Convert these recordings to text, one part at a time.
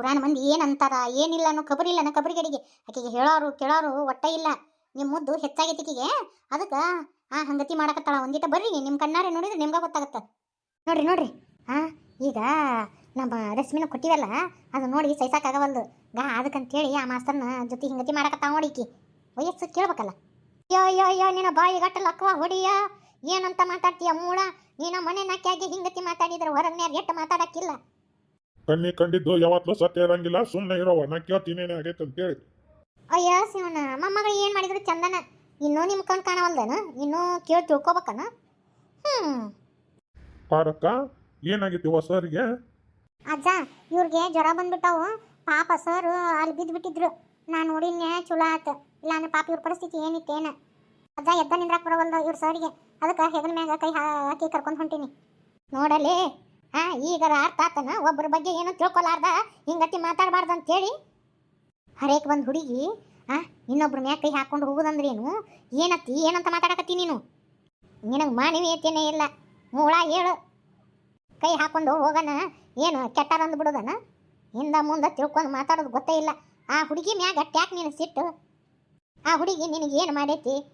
ಊರಾನ ಮಂದಿ ಏನಂತಾರ? ಏನಿಲ್ಲ ಅನ್ನೋ ಅನ್ನೋ ಕಬರಿಗಡಿಗೆ. ಆಕೆಗೆ ಹೇಳೋರು ಕೇಳೋರು ಒಟ್ಟ ಇಲ್ಲ. ನಿಮ್ಮ ಮುದ್ದು ಹೆಚ್ಚಾಗೈತಿ ಆಕಿಗೆ. ಅದಕ್ಕೆ ಆ ಹಂಗತಿ ಮಾಡಕತ್ತಾಳ. ಒಂದಿಟ ಬರ್ರಿ ನಿಮ್ಮ ಕಣ್ಣಾರೆ ನೋಡಿದ್ರೆ ನಿಮ್ಗೆ ಗೊತ್ತಾಗತ್ತ. ನೋಡ್ರಿ ನೋಡ್ರಿ. ಹಾಂ ಈಗ ನಮ್ಮ ರಶ್ಮಿನ ಕೊಟ್ಟಿವಲ್ಲ, ಅದು ನೋಡಿ ಸಹಿಸಾಕಾಗವಲ್ದು ಗಾ, ಅದಕ್ಕಂತೇಳಿ ಆ ಮಾಸ್ತರ್ನ ಜೊತೆ ಹಿಂಗತಿ ಮಾಡಕತ್ತಾವ ನೋಡಿಕಿ ವಯಸ್ಸು ಕೇಳ್ಬೇಕಲ್ಲ. ಅಯ್ಯೋ ಅಯ್ಯೋ ಅಯ್ಯೋ, ನಿನ್ನ ಬಾಯಿ ಗಟ್ಟಲ್ಲ ಅಕ್ವ ಹೊಡಿಯ. ಏನಂತ ಮಾತಾಡ್ತೀಯ ಮೂಳ? ನೀನ ಮನೆ ನಾಕಿಯಾಗಿ ಹಿಂಗತಿ ಮಾತಾಡಿದ್ರೆ ಹೊರಗ್ನ್ಯಾರ ಎಟ್ಟು ಮಾತಾಡಕ್ಕಿಲ್ಲ. ಕಣ್ಣಿ ಕಂಡಿದ್ದು ಯಾವತ್ತೂ ಸತ್ಯ ಇರಂಗಿಲ್ಲ ಸುಮ್ಮನೆ ಇರೋವ ನಾ ಕೇಳ್ತೀನಿ ಏನೇ ಆಗೈತೆ ಅಂತ ಹೇಳಿ. ಅಯ್ಯ ಶಿವನ ಮೊಮ್ಮಗಳು ಏನು ಮಾಡಿದ್ರು ಚಂದನ? ಇನ್ನೂ ನಿಮ್ಮ ಕಣ್ ಕಾಣವಲ್ದೇನ? ಇನ್ನೂ ಕೇಳಿ ತಿಳ್ಕೊಬೇಕನ? ಹ್ಞೂ ಪಾರಕ್ಕ ಏನಾಗಿತ್ತು ಸರ್ಗೆ? ಅಜ್ಜ ಇವ್ರಿಗೆ ಜ್ವರ ಬಂದ್ಬಿಟ್ಟವು. ಪಾಪ ಸರ್ ಅಲ್ಲಿ ಬಿದ್ದುಬಿಟ್ಟಿದ್ರು ನಾನು ನೋಡಿನ್ಯಾ ಚಲೋ ಆತು. ಇಲ್ಲಾಂದ್ರೆ ಪಾಪ ಇವ್ರ ಪರಿಸ್ಥಿತಿ ಏನಿತ್ತೇನ ಅಜ್ಜ ಎದ್ದ ನಿಂದ್ರಾಕ್ ಬರವಲ್ದ ಇವ್ರ ಸರ್ಗೆ. ಅದಕ್ಕೆ ಹೆಗಲ ಮ್ಯಾಗ ಕೈ ಹಾಕಿ ಕರ್ಕೊಂಡು ಹೊಂಟೀನಿ. ನೋಡಲಿ. ಹಾ, ಈಗರ ಅರ್ಥ ಆತನ? ಒಬ್ಬರ ಬಗ್ಗೆ ಏನೋ ತಿಳ್ಕೊಲಾರ್ದ? ಹಿಂಗತಿ ಮಾತಾಡಬಾರ್ದು ಅಂತೇಳಿ ಹರೇಕ್ ಒಂದು ಹುಡುಗಿ, ಆ, ಇನ್ನೊಬ್ರ ಮ್ಯಾಗ ಕೈ ಹಾಕೊಂಡು ಹೋಗುದಂದ್ರೇನು? ಏನತ್ತಿ, ಏನಂತ ಮಾತಾಡಕತ್ತಿ ನೀನು? ನಿನಗೆ ಮಾನವೀಯತೆಯೇ ಇಲ್ಲ. ಮೂಳ ಹೇಳು ಕೈ ಹಾಕೊಂಡು ಹೋಗನ? ಏನು ಕೆಟ್ಟಾರ ಅಂದ್ ಬಿಡೋದನ? ಹಿಂದ ಮುಂದೆ ತಿಳ್ಕೊಂಡು ಮಾತಾಡೋದು ಗೊತ್ತೇ ಇಲ್ಲ. ಆ ಹುಡುಗಿ ಮ್ಯಾಗ ಟ್ಯಾಕ್ ನೀನು ಸಿಟ್ಟು. ಆ ಹುಡುಗಿ ನಿನಗೆ ಏನು ಮಾಡೈತಿ?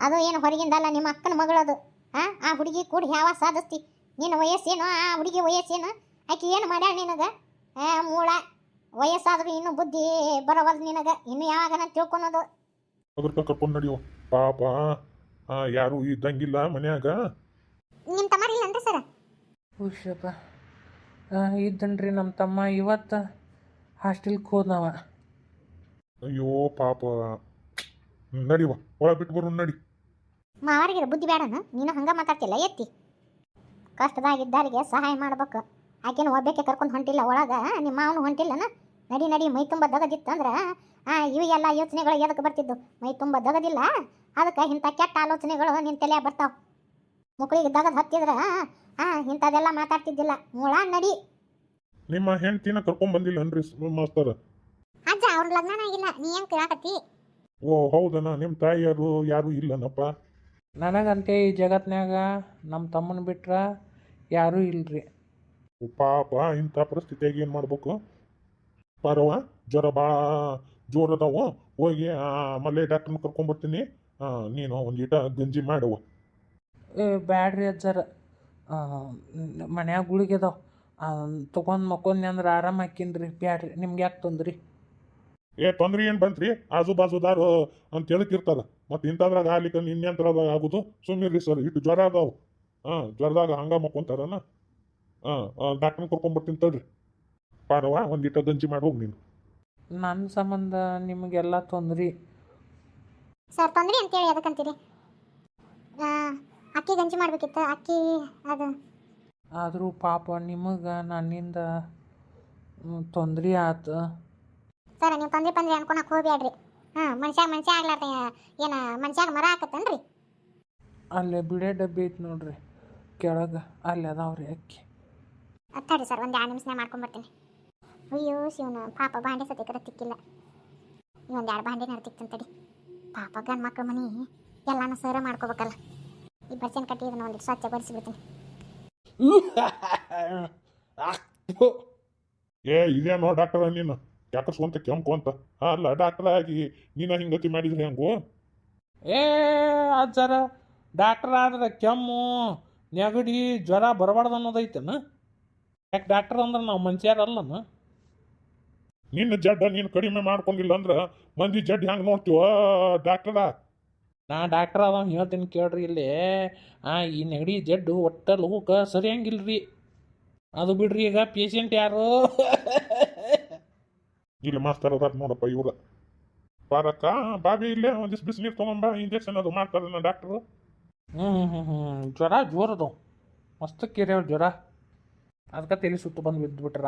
ಅದು ಏನು ಹೊರಗಿಂದಲ್ಲ, ನಿಮ್ಮ ಅಕ್ಕನ ಮಗಳದು. ಆ ಆ ಹುಡುಗಿ ಕೂಡ ಯಾವ ಸಾಧಿಸ್ತಿ? ನಿನ್ನ ವಯಸ್ಸೇನು? ಆ ಹುಡುಗಿ ವಯಸ್ಸೇನು? ಆಕೆ ಏನು ಮಾಡ್ಯಾಳ ನಿನಗೆ? ಆ ಮೂಳ ವಯಸ್ಸಾದ್ರೂ ಇನ್ನೂ ಬುದ್ಧಿ ಬರವಲ್ದು ನಿನಗೆ? ಇನ್ನು ಯಾವಾಗನ ತಿಳ್ಕೊಳೋದು? ಅದಕ್ಕೆ ಕರ್ಕೊಂಡು ನಡೆಯುವ ಪಾಪ ಆ, ಯಾರು ಇದ್ದಂಗಿಲ್ಲ ಮನ್ಯಾಗ. ನಿಮ್ಮ ತಮ್ಮರಿಲ್ಲನ್ರಿ ಸರ್. ಹುಷಪ್ಪ. ಇದ್ದನ್ರಿ ನಮ್ಮ ತಮ್ಮ. ಇವತ್ತು ಹಾಸ್ಟೆಲ್ಗೆ ಹೋದವ ಅಯ್ಯೋ ಪಾಪ. ನಡಿವ ಒಳ ಬಿಟ್ಟು ಬರು ನಡಿ. ಮಾವರಿಗೆ ಬುದ್ಧಿ ಬೇಡನ ನೀನು ಹಂಗ ಮಾತಾಡ್ತಿಲ್ಲ ಎತ್ತಿ. ಕಷ್ಟದಾಗಿದ್ದಾರಿಗೆ ಸಹಾಯ ಮಾಡ್ಬೇಕು. ಆಕೆನ ಒಬ್ಬಕ್ಕೆ ಕರ್ಕೊಂಡು ಹೊಂಟಿಲ್ಲ ಒಳಗೆ ನಿಮ್ಮ ಮಾವನು ಹೊಂಟಿಲ್ಲನ? ನಡಿ ನಡಿ ಮೈ ತುಂಬ ದಗದಿತ್ತಂದ್ರೆ ಆ ಇವೆಲ್ಲ ಯೋಚನೆಗಳು ಎದಕ್ಕೆ ಬರ್ತಿದ್ದು ಮೈ ತುಂಬ ದಗದಿಲ್ಲ? ಅದಕ್ಕೆ ಇಂಥ ಕೆಟ್ಟ ಆಲೋಚನೆಗಳು ನಿನ್ನ ತಲೆ ಬರ್ತಾವ. ಮಕ್ಕಳಿಗೆ ದಗದ್ ಹತ್ತಿದ್ರ ಆ ಇಂಥದೆಲ್ಲ ಮಾತಾಡ್ತಿದ್ದಿಲ್ಲ. ಮೂಳ ನಡಿ. ನಿಮ್ಮ ಹೆಂಡತಿನ ಕರ್ಕೊಂಡ್ ಬಂದಿಲ್ಲ ಅನ್ರಿ ಮಾಸ್ತರ್. ಅಜ್ಜ ಅವ್ರ ಲಗ್ನ ಆಗಿಲ್ಲ. ನೀ ಹೆಂಗ್ ಕೇಳಾಕತ್ತಿ? ಓ ಹೌದನ? ನಿಮ್ಮ ತಾಯಿಯರು ಯಾರು ಇಲ್ಲನಪ್ಪ? ನನಗಂತೆ ಈ ಜಗತ್ನ್ಯಾಗ ನಮ್ಮ ತಮ್ಮನ ಬಿಟ್ರ ಯಾರೂ ಇಲ್ರಿ. ಪಾಪ ಇಂಥ ಪರಿಸ್ಥಿತಿಯಾಗ ಏನು ಮಾಡ್ಬೇಕು? ಪರವ ಜ್ವರ ಭಾಳ ಜೋರದವು ಹೋಗಿ ಆಮೇಲೆ ಮಲ್ಲೆ ಡಾಕ್ಟರ್ನ ಕರ್ಕೊಂಬರ್ತೀನಿ ನೀನು ಒಂದು ಒಂದೀಟ ಗಂಜಿ ಮಾಡುವ. ಏ ಬ್ಯಾಡ್ರಿ ಅಜ್ಜರ. ಮನ್ಯಾಗ ಗುಳಿಗೆ ಅದಾವ. ತೊಗೊಂಡು ಮಕ್ಕೊಂಡಿ ಅಂದ್ರೆ ಆರಾಮ ಹಾಕಿನ್ರಿ. ಬ್ಯಾಡ್ರಿ ನಿಮ್ಗೆ ಯಾಕೆ ತೊಂದ್ರಿ? ಏ ತೊಂದ್ರೆ ಏನು ಬಂತ್ರಿ? ಆಜು ಬಾಜುದಾರು ಅಂತ ಹೇಳಕ್ಕಿರ್ತಾರ ಮತ್ತು ಇಂಥದ್ರಾಗ ಆಗ್ಲಿಕ್ಕೆ ಇನ್ನೆಂಥದ್ರಾಗ ಆಗುದು? ಸುಮ್ಮನಿರಿ ಸರ್ ಇಟ್ಟು ಜ್ವರ ಅದಾವು. ಹಾಂ ಜ್ವರದಾಗ ಹಂಗೆ ಮಕ್ಕೊಂತಾರನ? ಹಾಂ ಡಾಕ್ಟರ್ನ ಕರ್ಕೊಂಬರ್ತೀನಿ ತಡ್ರಿ. ಪಾರವ್ವ ಒಂದೀಟ ಗಂಜಿ ಮಾಡಿ ಹೋಗಿ ನೀನು. ನನ್ನ ಸಂಬಂಧ ನಿಮಗೆಲ್ಲ ತೊಂದ್ರಿ. ಸರ್ ತೊಂದ್ರಿ ಅಂತೇಳಿ ಅದಕ್ಕಂತೀರಿ ಆ, ಅಕ್ಕಿ ಗಂಜಿ ಮಾಡ್ಬೇಕಿತ್ತು. ಅಕ್ಕಿ ಅದು. ಆದರೂ ಪಾಪ ನಿಮಗೆ ನನ್ನಿಂದ ತೊಂದ್ರೆ ಆತು. ಸರ್ ನೀವು ತೊಂದ್ರೆ ಪಂದ್ರಿ ಅನ್ಕೊಳಕ್ ಹೋಗ್ಬೇಡ್ರಿ ಹಾಂ ಮನುಷ್ಯಾಗ ಮನುಷ್ಯ ಆಗ್ಲಾರ್ದ ಏನ ಮನುಷ್ಯಾಗ ಮರ ಹಾಕತ್ತನ್ರಿ? ಅಲ್ಲೇ ಬಿಡೆ ಡಬ್ಬಿ ಐತೆ ನೋಡ್ರಿ ಕೆಳಗೆ ಅಲ್ಲಿ ಅದಾವ್ರಿ ಅಕ್ಕಿ. ಅತ್ತಾಡಿ ಸರ್ ಒಂದು ಎರಡು ನಿಮಿಷನೇ ಮಾಡ್ಕೊಂಬರ್ತೀನಿ. ಅಯ್ಯೋ ಶಿವನ ಪಾಪ ಬಾಂಡೆ ಸತ್ಯ ಕರೆ ತಿಕ್ಕಿಲ್ಲ. ಒಂದು ಎರಡು ಬಾಂಡೆ ನಡ್ತಿತ್ತಂತಡಿ ಪಾಪ ಗಂಡ ಮಕ್ಕಳು ಮನೆ ಎಲ್ಲಾನು ಸರ ಮಾಡ್ಕೋಬೇಕಲ್ಲ. ಈ ಬರ್ಸನ್ ಕಟ್ಟಿ ಇದನ್ನ ಒಂದು ಸ್ವಚ್ಛಗೊಳಿಸ್ಬಿಡ್ತೀನಿ ಏ ಇದೇ ಡಾಕ್ಟರ್ ನೀನು. ಯಾಕಸ್ಕೊಂತ ಕೆಂಪು ಅಂತ ಅಲ್ಲ ಡಾಕ್ಟರ್ ಆಗಿ ನೀನ ಹಿಂಗತಿ ಮಾಡಿದ್ರೆ ಹೆಂಗು ಏ ಅಜ್ಜರ ಡಾಕ್ಟರ್ ಆದ್ರೆ ಕೆಮ್ಮು ನೆಗಡಿ ಜ್ವರ ಬರಬಾರ್ದು ಅನ್ನೋದೈತೇನ ಯಾಕೆ ಡಾಕ್ಟರ್ ಅಂದ್ರೆ ನಾವು ಮನುಷ್ಯರಲ್ಲನ? ನಿನ್ನ ಜಡ್ಡ ನೀನು ಕಡಿಮೆ ಮಾಡ್ಕೊಂಡಿಲ್ಲ ಅಂದ್ರೆ ಮಂದಿ ಜಡ್ಡ ಹೆಂಗೆ ನೋಡ್ತೀವ ಡಾಕ್ಟರ ನಾ ಡಾಕ್ಟರ್ ಅದ ಹೇಳ್ತೀನಿ ಕೇಳ್ರಿ ಇಲ್ಲಿ. ಆ ಈ ನೆಗಡಿ ಜಡ್ಡು ಒಟ್ಟ ಸರಿ ಸರಿಯಂಗಿಲ್ರಿ. ಅದು ಬಿಡ್ರಿ ಈಗ ಪೇಷಂಟ್ ಯಾರು? ಇಲ್ಲಿ ಮಾಸ್ತರ್ ಅದಾರ ನೋಡಪ್ಪ ಇವ್ರ. ಬಾರಕ್ಕ ಬಾಬಿ ಇಲ್ಲೇ ಒಂದಿಷ್ಟು ಬಿಸಿನೀರು ತೊಗೊಂಬ ಇಂಜೆಕ್ಷನ್ ಅದು ಮಾಡ್ತಾರಲ್ಲ ಡಾಕ್ಟ್ರು ಹ್ಞೂ ಹ್ಞೂ ಹ್ಞೂ ಜ್ವರ ಜೋರ್ ಅದಾವ. ಮಸ್ತ್ ಕೇರ್ಯಾವ ಜ್ವರ. ಅದಕ್ಕೆ ತಲೆ ಸುತ್ತು ಬಂದು ಬಿದ್ದುಬಿಟ್ರ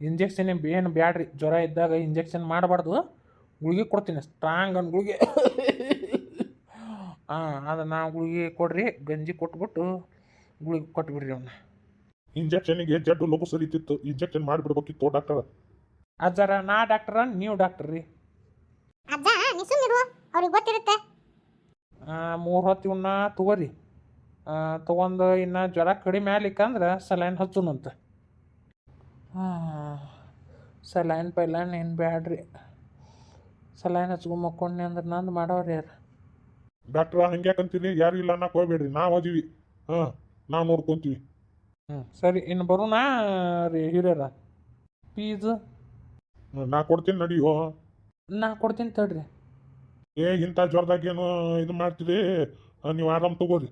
ಇಂಜೆಕ್ಷನ್ ಏನು ಬ್ಯಾಡ್ರಿ? ಜ್ವರ ಇದ್ದಾಗ ಇಂಜೆಕ್ಷನ್ ಮಾಡಬಾರ್ದು. ಗುಳಿಗೆ ಕೊಡ್ತೀನಿ ಸ್ಟ್ರಾಂಗ್ ಅನ್ ಗುಳಿಗೆ. ಹಾಂ ಅದನ್ನು ಗುಳಿಗೆ ಕೊಡ್ರಿ ಗಂಜಿ ಕೊಟ್ಬಿಟ್ಟು ಗುಳಿಗೆ ಕೊಟ್ಬಿಡ್ರಿ ಅವನ್ನ ಇಂಜೆಕ್ಷನಿಗೆ ಜಡ್ಡು ಲಘು ಸರಿತಿತ್ತು. ಇಂಜೆಕ್ಷನ್ ಮಾಡಿಬಿಡ್ಬೇಕಿತ್ತು ಡಾಕ್ಟರ್ ಅಜ್ಜಾರ ನಾ ಡಾಕ್ಟ್ರ ನೀವು ಡಾಕ್ಟರ್ ರೀ? ಅಜ್ಜ ನೀ ಅವ್ರಿಗೆ ಗೊತ್ತಿರುತ್ತೆ. ಮೂರು ಹೊತ್ತು ಇವನ್ನ ತಗೋರಿ. ತೊಗೊಂಡು ಇನ್ನು ಜ್ವರ ಕಡಿಮೆ ಆಗ್ಲಿಕ್ಕಂದ್ರೆ ಸಲೈನ್ ಹಚ್ಚುನಂತ. ಸಲೈನ್ ಪೈಲೈನ್ ಏನು ಬ್ಯಾಡ್ರಿ. ಸಲೈನ್ ಹಚ್ಕೊಂಡ್ ಮಕ್ಕೊಂಡೆ ಅಂದ್ರೆ ನಂದು ಮಾಡೋರು ಯಾರು? ಡಾಕ್ಟ್ರ ಹಂಗ್ಯಾಕಂತೀರಿ ಯಾರು ಇಲ್ಲ ಅನ್ನಕ್ಕೆ ಹೋಗ್ಬೇಡ್ರಿ ನಾವು ಅದೀವಿ. ಹಾಂ ನಾವು ನೋಡ್ಕೊತೀವಿ. ಹ್ಞೂ ಸರಿ ಇನ್ನು ಬರೋಣ ರೀ ಹಿರಿಯರ. ಹ್ಮ್, ನಾ ಕೊಡ್ತೀನಿ ನಡಿಯೋ ನಾ ಕೊಡ್ತೀನಿ ತಡ್ರಿ. ಏ ಇಂಥ ಜ್ವರದಾಗೇನು ಇದು ಮಾಡ್ತೀರಿ? ನೀವು ಆರಾಮ್ ತಗೋರಿ.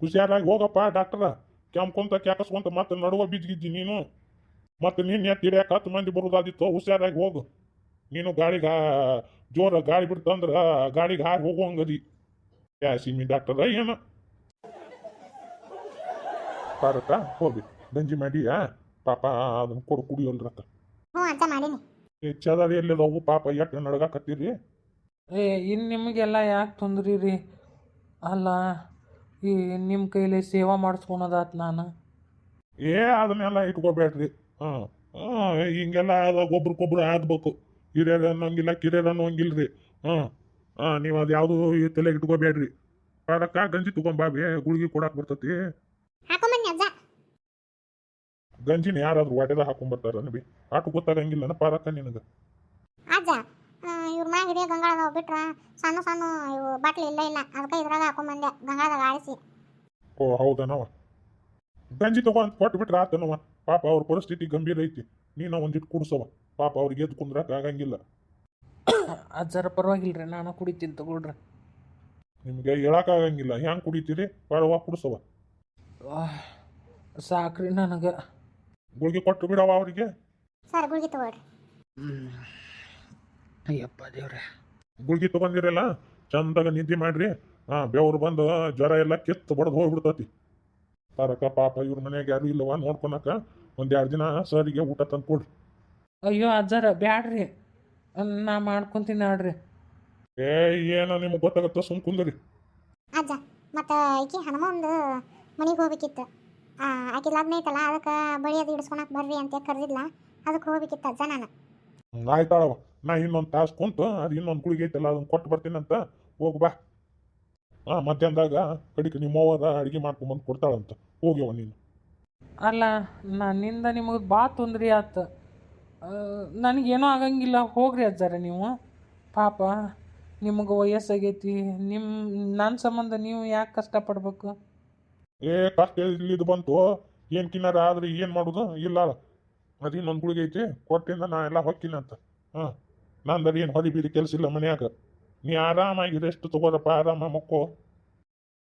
ಹುಷಾರಾಗಿ ಹೋಗಪ್ಪ ಡಾಕ್ಟರ. ಕೆಮ್ಕೊಂತ ಕ್ಯಾಕಸ್ಕೊಂತ ಮತ್ತೆ ನಡುವ ಬಿದ್ದಿದ್ದಿ ನೀನು. ಮತ್ತೆ ನೀನು ತಿರ್ಯಾಕ ಹತ್ತು ಮಂದಿ ಬರೋದಾದಿತ್ತು ಹುಷಾರಾಗಿ ಹೋಗು. ನೀನು ಗಾಳಿಗೆ ಜೋರ ಗಾಳಿ ಬಿಡ್ತಂದ್ರ ಗಾಡಿಗೆ ಹಾರಿ ಹೋಗುವಂಗದಿ. ಯಾ ಸಿಮಿ ಡಾಕ್ಟರ ಏನು? ಪಾರಕ್ಕ ಹೋಗಿ ಗಂಜಿ ಮಾಡಿಯಾ? ಪಾಪ ಅದನ್ನ ಕೊಡು ಕುಡಿಯೋಲ್ರಕ್ಕ ಹ್ಞೂ ಅಂತ ಮಾಡೀನಿ. ಏ ಚದಾರಿ ಎಲ್ಲಿದಾವು ಪಾಪ ಎಟ್ಟು ನಡ್ಗಾಕತ್ತೀರಿ ಏ ಇನ್ನು ನಿಮಗೆಲ್ಲ ಯಾಕೆ ತೊಂದ್ರಿ ರೀ ಅಲ್ಲ ಈ ನಿಮ್ಮ ಕೈಲಿ ಸೇವಾ ಮಾಡಿಸ್ಕೊಳೋದಾತ್ ನಾನು. ಏ ಅದನ್ನೆಲ್ಲ ಇಟ್ಕೋಬೇಡ್ರಿ. ಹಾಂ ಹಾಂ ಹಿಂಗೆಲ್ಲ ಅದಾಗ ಒಬ್ರಿಗೊಬ್ರು ಆಗ್ಬೇಕು. ಹಿರಿಯರು ಅನ್ನೋಂಗಿಲ್ಲ ಕಿರಿಯರು ರೀ ಹಾಂ ಹಾಂ ನೀವು ಅದು ಯಾವುದು ಈ ತಲೆಗೆ ಇಟ್ಕೋಬೇಡ್ರಿ. ಪಾರಕ್ಕ ಗಂಜಿ ತಗೊಂಬಾಬಿ ಗುಳಿಗೆ ಕೊಡಕ್ಕೆ ಬರ್ತತಿ. ಗಂಜಿನ ಯಾರಾದ್ರೂ ವಾಟೆದ ಹಾಕೊಂಡ್ಬರ್ತಾರ ನಬಿ. ಆಟು ಗೊತ್ತಾಗಂಗಿಲ್ಲ ಪಾರಕ್ಕ ನಿನಗೆ. ಅಜ್ಜ ಇವ್ರ ಮ್ಯಾಗ ಹಿಡಿಯೋ ಗಂಗಾಳದವ್ ಬಿಟ್ರ ಸಣ್ಣ ಸಣ್ಣ ಇವು ಬಾಟ್ಲಿ ಇಲ್ಲ ಇಲ್ಲ ಅದಕ್ಕೆ ಇದ್ರಾಗ ಹಾಕೊಂಬಂದೆ ಗಂಗಾಳದಾಗ ಆಡಿಸಿ. ಓ ಹೌದನವ ಗಂಜಿ ತಗೊಂಡ್ ಕೊಟ್ಟು ಬಿಟ್ರೆ ಆತನವ ಪಾಪ ಅವ್ರ ಪರಿಸ್ಥಿತಿ ಗಂಭೀರ ಐತಿ. ನೀನ ಒಂದಿಟ್ಟು ಕುಡ್ಸವ ಪಾಪ ಅವ್ರಿಗೆ ಎದ್ದು ಕುಂದ್ರಕ್ಕೆ ಆಗಂಗಿಲ್ಲ. ಅಜ್ಜರ ಪರವಾಗಿಲ್ರಿ ನಾನು ಕುಡಿತೀನಿ ತಗೊಳ್ರಿ. ನಿಮಗೆ ಹೇಳಕ್ಕಾಗಂಗಿಲ್ಲ ಹೆಂಗೆ ಕುಡಿತೀರಿ? ಪರವಾಗಿ ಕುಡ್ಸವ ಸಾಕ್ರಿ ನನಗೆ. ಗುಳಿಗೆ ಕೊಟ್ಟು ಬಿಡವ ಅವರಿಗೆ? ಸರ್ ಗುಳಿಗೆ ತಗೊಳ್ರಿ. ಅಯ್ಯಪ್ಪ ದೇವ್ರೆ. ಗುಳ್ಗಿ ತಗೊಂಡಿರಲ್ಲ ಚಂದಾಗ ನಿದ್ದೆ ಮಾಡ್ರಿ. ಹಾ ಬೆವರು ಬಂದು ಜ್ವರ ಎಲ್ಲ ಕಿತ್ತು ಬಡ್ದು ಹೋಗ್ಬಿಡ್ತತಿ. ತಾರಕ ಪಾಪ ಇವ್ರ ಮನೆಗೆ ಯಾರು ಇಲ್ಲವ ನೋಡ್ಕೊಳಕ ಒಂದೆರಡು ಎರಡು ದಿನ ಸರಿಗೆ ಊಟ ತಂದು ಕೊಡ್ರಿ. ಅಯ್ಯೋ ಅಜ್ಜರ ಬ್ಯಾಡ್ರಿ. ನಾ ಮಾಡ್ಕೊಂತೀನಿ ನೋಡ್ರಿ. ಏ ಏನೋ ನಿಮ್ಗೆ ಗೊತ್ತಾಗತ್ತ ಸುಮ್ ಕುಂದ್ರಿ. ಅಜ್ಜ ಮತ್ತೆ ಈಕಿ ಹನುಮಂದು ಮನೆಗೆ ಹೋಗ್ಬೇಕಿತ್ತು. ಆಕಿ ಲಗ್ನ ಐತಲ್ಲ ಅದಕ್ಕೆ ಬಳಿ ಅದು ಇಡಿಸ್ಕೊಳಕ್ ಬರ್ರಿ ಅಂತ ಕರೆದಿಲ್ಲ ಅದಕ್ಕೆ ಹೋಗ್ಬೇಕಿತ್ತು ಅಜ್ಜ ನಾನು ಹಂಗಾಯ್ತಾಳವ ಆಯ್ತಾಳವ ನಾ ಇನ್ನೊಂದು ತಾಸು ಕುಂತು ಅದು ಇನ್ನೊಂದು ಕುಳಿಗೆ ಐತಲ್ಲ ಅದನ್ನ ಕೊಟ್ಟು ಬರ್ತೀನಂತ ಹೋಗ್ ಬಾ. ಹಾಂ ಮಧ್ಯಾಹ್ನದಾಗ ಕಡಿಕೆ ನಿಮ್ಮ ಅವ್ವರ ಅಡಿಗೆ ಮಾಡ್ಕೊಂಬಂದು ಕೊಡ್ತಾಳಂತ. ಹೋಗ್ಯವ ನೀನು. ಅಲ್ಲ ನನ್ನಿಂದ ನಿಮಗೆ ಭಾಳ ತೊಂದರೆ ಆತು. ನನಗೇನೂ ಆಗಂಗಿಲ್ಲ ಹೋಗ್ರಿ ಅಜ್ಜಾರ ನೀವು. ಪಾಪ ನಿಮಗೆ ವಯಸ್ಸಾಗೈತಿ ನಿಮ್ಮ ನನ್ನ ಸಂಬಂಧ ನೀವು ಯಾಕೆ ಕಷ್ಟಪಡ್ಬೇಕು ಏ ಕಷ್ಟ ಇಲ್ಲಿದು ಬಂತು. ಏನು ಕಿನ್ನಾರ ಆದ್ರೆ ಏನು ಮಾಡೋದು? ಇಲ್ಲ. ಅದು ಇನ್ನೊಂದು ಗುಳಿಗೆ ಐತಿ. ಕೊಟ್ಟಿಂದ ನಾ ಎಲ್ಲ ಹೊಕ್ಕಿನ ಅಂತ. ಹಾಂ. ನಂದರಿ ಏನು ಹೊಲಿ ಬೀದಿ ಕೆಲಸ ಇಲ್ಲ ಮನ್ಯಾಗ. ನೀ ಆರಾಮಾಗಿ ರೆಸ್ಟ್ ತಗೋರಪ್ಪ ಆರಾಮ ಮಕ್ಕೋ.